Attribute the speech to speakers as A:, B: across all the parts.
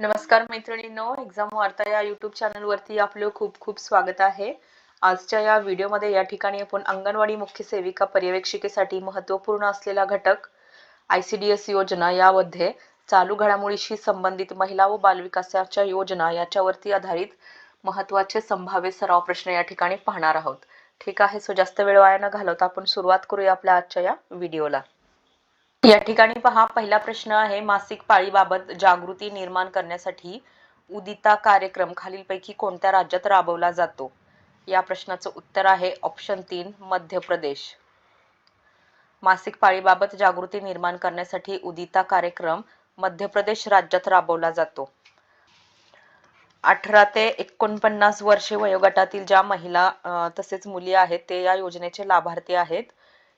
A: नमस्कार मैत्रिणींनो एक्झाम वार्ता या युट्यूब चॅनलवरती आपलं खूप खूप स्वागत आहे. आजच्या या व्हिडिओमध्ये या ठिकाणी आपण अंगणवाडी मुख्य सेविका पर्यवेक्षिकेसाठी महत्त्वपूर्ण असलेला घटक आय सी डी एस योजना यामध्ये चालू घडामोडीशी संबंधित महिला व बालविकासाच्या योजना याच्यावरती आधारित महत्त्वाचे संभाव्य सराव प्रश्न या ठिकाणी पाहणार आहोत. ठीक आहे सो जास्त वेळ वाया न घालवता आपण सुरुवात करूया आपल्या आजच्या या व्हिडिओला या ठिकाणी पहा पहिला प्रश्न आहे मासिक पाळीबाबत जागृती निर्माण करण्यासाठी उदिता कार्यक्रम खालीलपैकी कोणत्या राज्यात राबवला जातो? या प्रश्नाचं उत्तर आहे ऑप्शन तीन मध्य प्रदेश. मासिक पाळीबाबत जागृती निर्माण करण्यासाठी उदिता कार्यक्रम मध्य प्रदेश राज्यात राबवला जातो. अठरा ते एकोणपन्नास वर्षे वयोगटातील ज्या महिला तसेच मुली आहेत ते या योजनेचे लाभार्थी आहेत.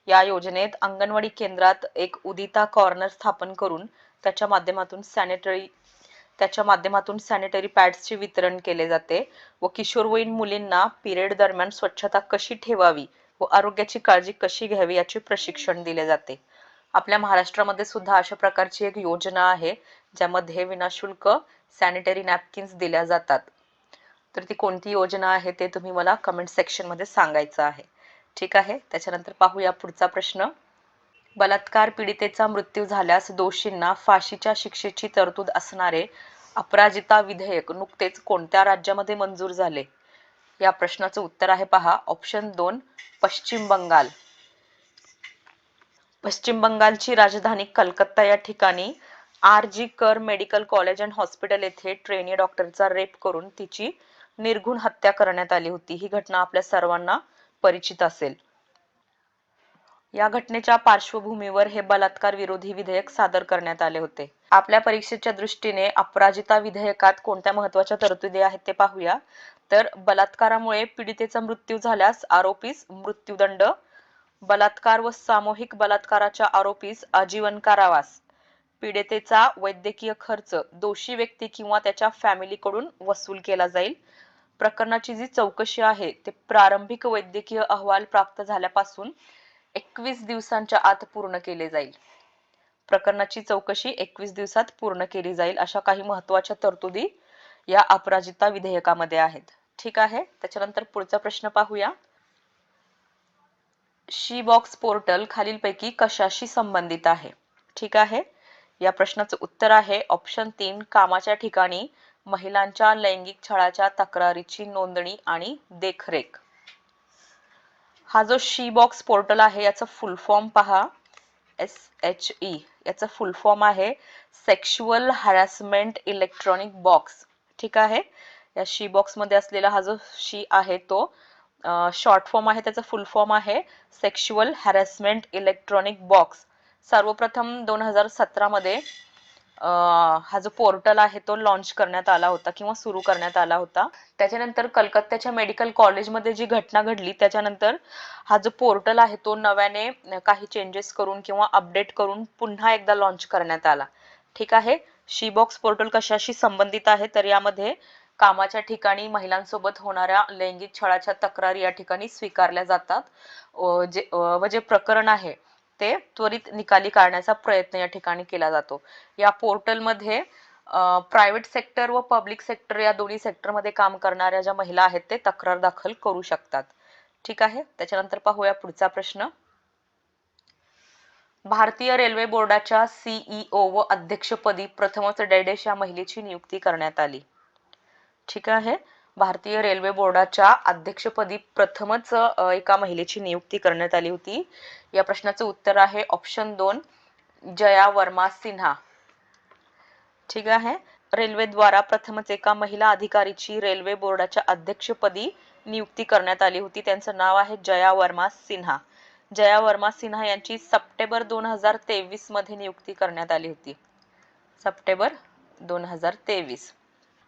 A: या योजनेत अंगणवाडी केंद्रात एक उदिता कॉर्नर स्थापन करून त्याच्या माध्यमातून सॅनिटरी त्याच्या माध्यमातून सॅनिटरी पॅड्सचे वितरण केले जाते व किशोरवयीन मुलींना पिरियड दरम्यान स्वच्छता कशी ठेवावी व आरोग्याची काळजी कशी घ्यावी याचे प्रशिक्षण दिले जाते. आपल्या महाराष्ट्रामध्ये सुद्धा अशा प्रकारची एक योजना आहे ज्यामध्ये विनाशुल्क सॅनिटरी नॅपकिन्स दिल्या जातात. तर ती कोणती योजना आहे ते तुम्ही मला कमेंट सेक्शनमध्ये सांगायचं आहे. ठीक आहे. त्याच्यानंतर पाहूया पुढचा प्रश्न. बलात्कार पीडितेचा मृत्यू झाल्यास दोषींना फाशीच्या शिक्षेची तरतूद असणारे अपराजिता विधेयक नुकतेच कोणत्या राज्यामध्ये मंजूर झाले? या प्रश्नाचं उत्तर आहे पहा. ऑप्शन दोन पश्चिम बंगाल. पश्चिम बंगालची राजधानी कलकत्ता या ठिकाणी R G Kar medical college and hospital येथे ट्रेनी डॉक्टरचा रेप करून तिची निर्घुण हत्या करण्यात आली होती. ही घटना आपल्या सर्वांना परिचित असेल. या घटनेच्या पार्श्वभूमीवर हे बलात्कार विरोधी विधेयक सादर करण्यात आले होते. आपल्या परीक्षेच्या दृष्टीने अपराजिता विधेयकात कोणत्या महत्त्वाच्या तरतुदी आहेत ते पाहूया. तर बलात्कारामुळे पीडितेचा मृत्यू झाल्यास आरोपीस मृत्यूदंड बलात्कार व सामूहिक बलात्काराच्या आरोपीस आजीवन कारावास पीडितेचा वैद्यकीय खर्च दोषी व्यक्ती किंवा त्याच्या फॅमिलीकडून वसूल केला जाईल. प्रकरणाची जी चौकशी आहे ते प्रारंभिक वैद्यकीय अहवाल प्राप्त झाल्यापासून एकवीस दिवसांच्या आत पूर्ण केले जाईल. प्रकरणाची चौकशी एकवीस दिवसात पूर्ण केली जाईल अशा काही महत्त्वाच्या तरतुदी या अपराजिता विधेयकामध्ये आहेत. ठीक आहे त्याच्यानंतर पुढचा प्रश्न पाहूया. शी बॉक्स पोर्टल खालीलपैकी कशाशी संबंधित आहे? ठीक आहे या प्रश्नाचं उत्तर आहे ऑप्शन तीन कामाच्या ठिकाणी महिलांच्या लैंगिक छळाच्या तक्रारीची नोंदणी आणि देखरेख. हा जो शी बॉक्स पोर्टल आहे याचा फुल फॉर्म पहा. एस एच ई याचा फुल फॉर्म आहे सेक्शुअल हॅरॅसमेंट इलेक्ट्रॉनिक बॉक्स ठीक आहे? या शी बॉक्समध्ये असलेला हा जो शी आहे तो शॉर्ट फॉर्म आहे त्याचा फुल फॉर्म आहे सेक्शुअल हॅरॅसमेंट इलेक्ट्रॉनिक बॉक्स सर्वप्रथम दोन हजार सतरा मध्ये हा जो पोर्टल आहे तो लॉन्च करण्यात आला होता किंवा सुरू करण्यात आला होता. त्याच्यानंतर कलकत्त्याच्या मेडिकल कॉलेजमध्ये जी घटना घडली त्याच्यानंतर हा जो पोर्टल आहे तो नव्याने काही चेंजेस करून किंवा अपडेट करून पुन्हा एकदा लॉन्च करण्यात आला. ठीक आहे? शीबॉक्स पोर्टल कशाशी संबंधित आहे? तर यामध्ये कामाच्या ठिकाणी महिलांसोबत होणाऱ्या लैंगिक छळाच्या तक्रारी या ठिकाणी स्वीकारल्या जातात. जे व जे प्रकरण आहे ते त्वरित निकाली काढण्याचा प्रयत्न या ठिकाणी केला जातो. या पोर्टलमध्ये प्रायव्हेट सेक्टर व पब्लिक सेक्टर या दोन्ही सेक्टरमध्ये काम करणाऱ्या ज्या महिला आहेत ते तक्रार दाखल करू शकतात. ठीक आहे? त्याच्यानंतर पाहूया पुढचा प्रश्न. भारतीय रेल्वे बोर्डाच्या सीईओ व अध्यक्षपदी प्रथमच डेडेश या महिलेची नियुक्ती करण्यात आली. ठीक आहे? भारतीय रेल्वे बोर्डाच्या अध्यक्षपदी प्रथमच एका महिलेची नियुक्ती करण्यात आली होती. या प्रश्नाचं उत्तर आहे ऑप्शन दोन जया वर्मा सिन्हा. ठीक आहे. रेल्वेद्वारा प्रथमच एका महिला अधिकारीची रेल्वे बोर्डाच्या अध्यक्षपदी नियुक्ती करण्यात आली होती. त्यांचं नाव आहे जया वर्मा सिन्हा. जया वर्मा सिन्हा यांची सप्टेंबर दोन हजार तेवीसमध्ये नियुक्ती करण्यात आली होती. सप्टेंबर दोन हजार तेवीस.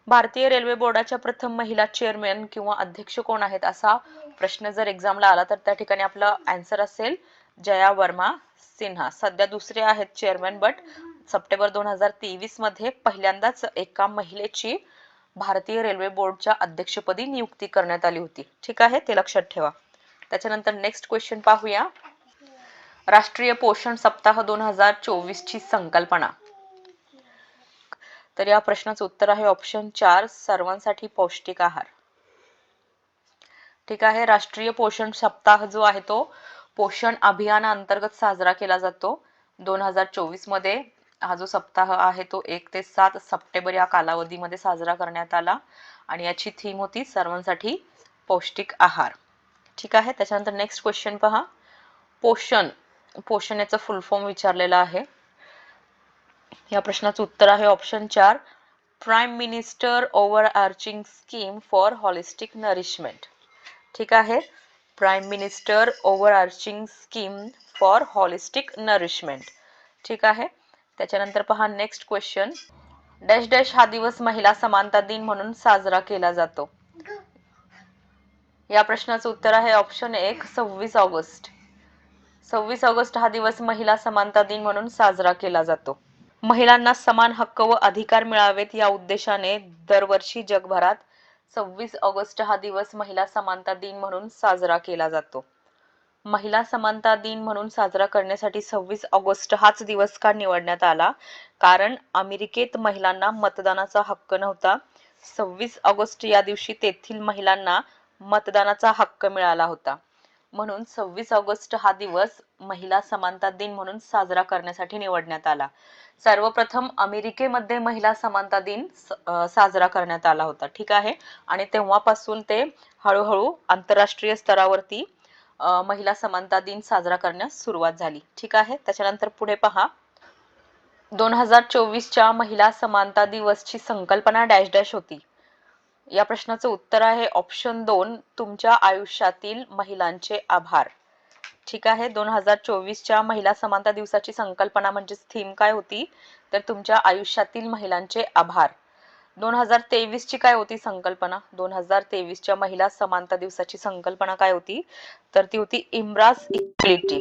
A: भारतीय रेल्वे बोर्डाच्या प्रथम महिला चेअरमॅन किंवा अध्यक्ष कोण आहेत असा प्रश्न जर एक्झामला आला तर त्या ठिकाणी आपला आन्सर असेल जया वर्मा सिन्हा. सध्या दुसरे आहेत चेअरमॅन बट सप्टेंबर दोन हजार तेवीसमध्ये पहिल्यांदाच एका महिलेची भारतीय रेल्वे बोर्डच्या अध्यक्षपदी नियुक्ती करण्यात आली होती. ठीक आहे? ते लक्षात ठेवा. त्याच्यानंतर नेक्स्ट क्वेश्चन पाहूया. राष्ट्रीय पोषण सप्ताह दोन हजार चोवीस ची संकल्पना. तर या प्रश्नाचं उत्तर आहे ऑप्शन चार सर्वांसाठी पौष्टिक आहार. ठीक आहे राष्ट्रीय पोषण सप्ताह जो आहे तो पोषण अभियानाअंतर्गत साजरा केला जातो. दोन हजार चोवीसमध्ये हा जो सप्ताह आहे तो एक ते सात सप्टेंबर या कालावधीमध्ये साजरा करण्यात आला आणि याची थीम होती सर्वांसाठी पौष्टिक आहार. ठीक आहे त्याच्यानंतर नेक्स्ट क्वेश्चन पहा. पोषण पोषण याचा फुल फॉर्म विचारलेला आहे. या प्रश्नाचं उत्तर आहे ऑप्शन चार. Prime minister overarching scheme for holistic nourishment ठीक आहे? Prime minister overarching scheme for holistic nourishment ठीक आहे? त्याच्यानंतर पहा नेक्स्ट क्वेश्चन डॅश डॅश हा दिवस महिला समानता दिन म्हणून साजरा केला जातो. या प्रश्नाचं उत्तर आहे ऑप्शन एक सव्वीस ऑगस्ट. सव्वीस ऑगस्ट हा दिवस महिला समानता दिन म्हणून साजरा केला जातो. महिलांना समान हक्क व अधिकार मिळावेत या उद्देशाने दरवर्षी जगभरात सव्वीस ऑगस्ट हा दिवस महिला समानता दिन म्हणून साजरा केला जातो. महिला समानता दिन म्हणून साजरा करण्यासाठी सव्वीस ऑगस्ट हाच दिवस का निवडण्यात आला? कारण अमेरिकेत महिलांना मतदानाचा हक्क नव्हता. सव्वीस ऑगस्ट या दिवशी तेथील महिलांना मतदानाचा हक्क मिळाला होता. म्हणून सव्वीस ऑगस्ट हा दिवस महिला समानता दिन म्हणून साजरा करण्यासाठी निवडण्यात आला. सर्वप्रथम अमेरिकेमध्ये महिला समानता दिन साजरा करण्यात आला होता. ठीक आहे? आणि तेव्हापासून ते हळूहळू आंतरराष्ट्रीय स्तरावरती महिला समानता दिन साजरा करण्यास सुरुवात झाली. ठीक आहे? त्याच्यानंतर पुढे पहा. दोन हजार चोवीसच्या महिला समानता दिवसची संकल्पना डॅश डॅश होती. या प्रश्नाचं उत्तर आहे ऑप्शन दोन तुमच्या आयुष्यातील महिलांचे आभार. ठीक आहे दोन हजार चोवीसच्या महिला समानता दिवसाची संकल्पना म्हणजेच थीम काय होती? तर तुमच्या आयुष्यातील महिलांचे आभार. दोन हजार तेवीस ची काय होती संकल्पना? दोन हजार तेवीसच्या महिला समानता दिवसाची संकल्पना काय होती? तर ती होती इम्रास इक्विलिटी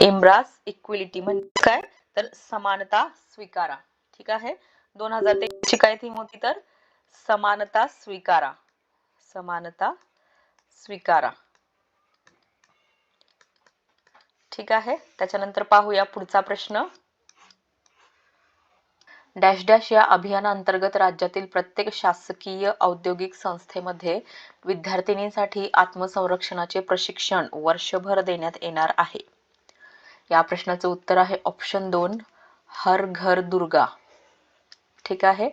A: इम्रास इक्विलिटी म्हणजे काय? तर समानता स्वीकारा. ठीक आहे दोन हजार तेवीस ची काय थीम होती तर? समानता स्वीकारा. समानता स्वीकारा. ठीक आहे त्याच्यानंतर पाहूया पुढचा प्रश्न. डॅश डॅश या अभियानाअंतर्गत राज्यातील प्रत्येक शासकीय औद्योगिक संस्थेमध्ये विद्यार्थिनींसाठी आत्मसंरक्षणाचे प्रशिक्षण वर्षभर देण्यात येणार आहे. या प्रश्नाचं उत्तर आहे ऑप्शन दोन हर घर दुर्गा. ठीक आहे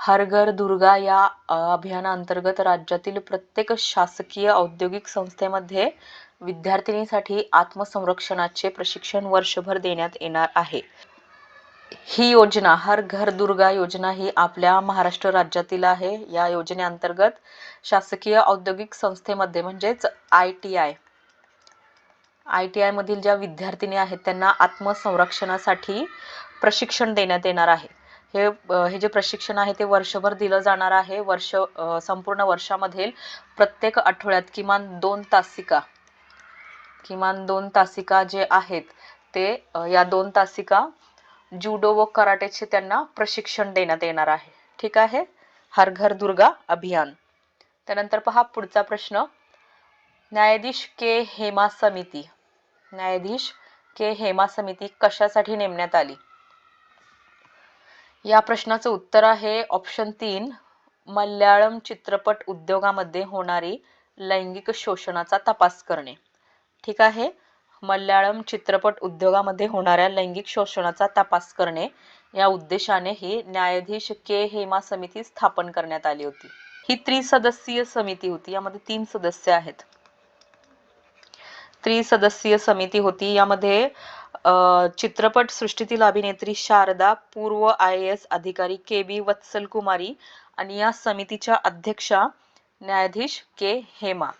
A: हर घर दुर्गा या अभियानाअंतर्गत राज्यातील प्रत्येक शासकीय औद्योगिक संस्थेमध्ये विद्यार्थिनीसाठी आत्मसंरक्षणाचे प्रशिक्षण वर्षभर देण्यात येणार आहे. ही योजना हर घर दुर्गा योजना ही आपल्या महाराष्ट्र राज्यातील आहे. या योजनेअंतर्गत शासकीय औद्योगिक संस्थेमध्ये म्हणजेच I T I I T आयमधील ज्या विद्यार्थिनी आहेत त्यांना आत्मसंरक्षणासाठी प्रशिक्षण देण्यात येणार आहे. हे हे जे प्रशिक्षण आहे ते वर्षभर दिलं जाणार आहे. वर्ष संपूर्ण वर्षामधील प्रत्येक आठवड्यात किमान दोन तासिका किमान दोन तासिका जे आहेत ते या दोन तासिका जुडो व कराटेचे त्यांना प्रशिक्षण देण्यात येणार आहे. ठीक आहे? हर घर दुर्गा अभियान. त्यानंतर पहा पुढचा प्रश्न. न्यायाधीश के. हेमा समिती. न्यायाधीश के. हेमा समिती कशासाठी नेमण्यात आली? या प्रश्नाचं उत्तर आहे ऑप्शन तीन मल्याळम चित्रपट उद्योगामध्ये होणारी लैंगिक शोषणाचा तपास करणे. ठीक आहे? मल्याळम चित्रपट उद्योगामध्ये होणाऱ्या लैंगिक शोषणाचा तपास करणे या उद्देशाने ही न्यायाधीश के. हेमा समिती स्थापन करण्यात आली होती. ही त्रिसदस्यीय समिती होती. यामध्ये तीन सदस्य आहेत. त्रिसदस्यीय समिती होती. यामध्ये चित्रपट सृष्टीतील अभिनेत्री शारदा पूर्व आय एस अधिकारी के बी वत्सल कुमारी आणि या समितीच्या अध्यक्षा न्यायाधीश के हेमा.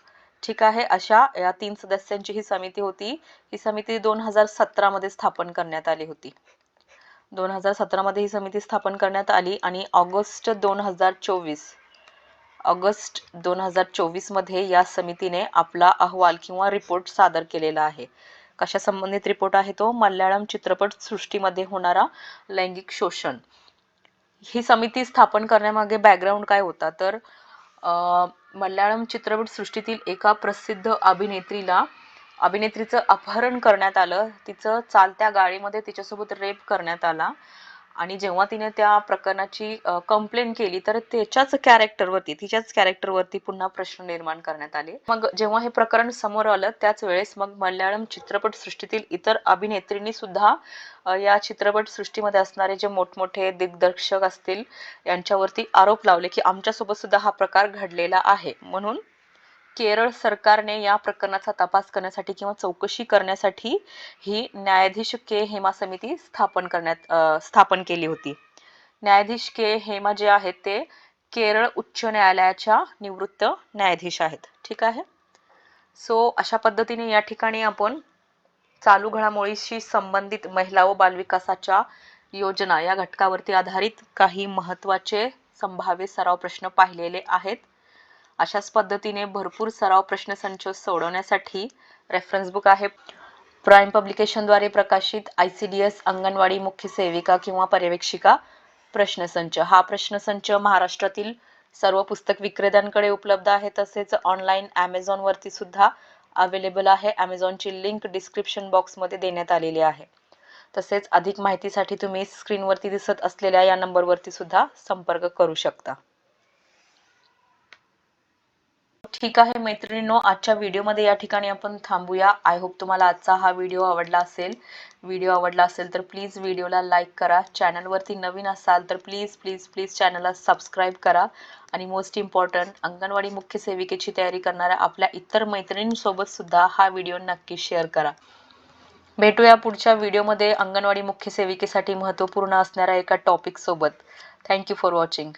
A: ठीक आहे अशा या तीन सदस्यांची ही समिती होती. ही समिती दोन हजार सतरा मध्ये स्थापन करण्यात आली होती. दोन हजार सतरा मध्ये ही समिती स्थापन करण्यात आली आणि ऑगस्ट दोन हजार चोवीस ऑगस्ट दोन हजार चोवीसमध्ये या समितीने आपला अहवाल किंवा रिपोर्ट सादर केलेला आहे. कशा संबंधित रिपोर्ट आहे तो? मल्याळम चित्रपट सृष्टीमध्ये होणारा लैंगिक शोषण. ही समिती स्थापन करण्यामागे बॅकग्राऊंड काय होता? तर अं, मल्याळम चित्रपट सृष्टीतील एका प्रसिद्ध अभिनेत्रीला अभिनेत्रीचं अपहरण करण्यात आलं. तिचं चालत्या गाडीमध्ये तिच्यासोबत रेप करण्यात आला. आणि जेव्हा तिने त्या प्रकरणाची कंप्लेंट केली तर त्याच्याच कॅरेक्टरवरती तिच्याच कॅरेक्टरवरती पुन्हा प्रश्न निर्माण करण्यात आले. मग जेव्हा हे प्रकरण समोर आलं त्याच वेळेस मग मल्याळम चित्रपट सृष्टीतील इतर अभिनेत्रींनी सुद्धा या चित्रपट सृष्टीमध्ये असणारे जे मोठमोठे दिग्दर्शक असतील यांच्यावरती आरोप लावले की आमच्यासोबत सुद्धा हा प्रकार घडलेला आहे. म्हणून केरळ सरकारने या प्रकरणाचा तपास करण्यासाठी किंवा चौकशी करण्यासाठी ही न्यायाधीश के हेमा समिती स्थापन करण्यात स्थापन केली होती. न्यायाधीश के हेमा जे आहेत ते केरळ उच्च न्यायालयाच्या निवृत्त न्यायाधीश आहेत. ठीक आहे? सो अशा पद्धतीने या ठिकाणी आपण चालू घडामोडीशी संबंधित महिला व बालविकासाच्या योजना या घटकावरती आधारित काही महत्त्वाचे संभाव्य सराव प्रश्न पाहिलेले आहेत. अशाच पद्धतीने भरपूर सराव प्रश्नसंच सोडवण्यासाठी रेफरन्स बुक आहे. प्राईम पब्लिकेशनद्वारे प्रकाशित I C D S anganwadi मुख्य सेविका किंवा पर्यवेक्षिका प्रश्नसंच हा प्रश्नसंच महाराष्ट्रातील सर्व पुस्तक विक्रेत्यांकडे उपलब्ध आहे. तसेच ऑनलाईन ॲमेझॉनवरती सुद्धा अवेलेबल आहे. ॲमेझॉनची लिंक डिस्क्रिप्शन बॉक्समध्ये देण्यात आलेली आहे. तसेच अधिक माहितीसाठी तुम्ही स्क्रीनवरती दिसत असलेल्या या नंबरवरती सुद्धा संपर्क करू शकता. ठीक आहे मैत्रिणींनो आजच्या व्हिडिओमध्ये या ठिकाणी आपण थांबूया. आय होप तुम्हाला आजचा हा व्हिडिओ आवडला असेल. व्हिडिओ आवडला असेल तर प्लीज व्हिडिओला लाईक करा. चॅनलवरती नवीन असाल तर प्लीज प्लीज प्लीज चॅनलला सबस्क्राईब करा. आणि मोस्ट इम्पॉर्टंट अंगणवाडी मुख्य सेविकेची तयारी करणाऱ्या आपल्या इतर मैत्रिणींसोबत सुद्धा हा व्हिडिओ नक्की शेअर करा. भेटूया पुढच्या व्हिडिओमध्ये. अंगणवाडी मुख्य सेविकेसाठी महत्त्वपूर्ण असणाऱ्या एका टॉपिक सोबत. Thank you for watching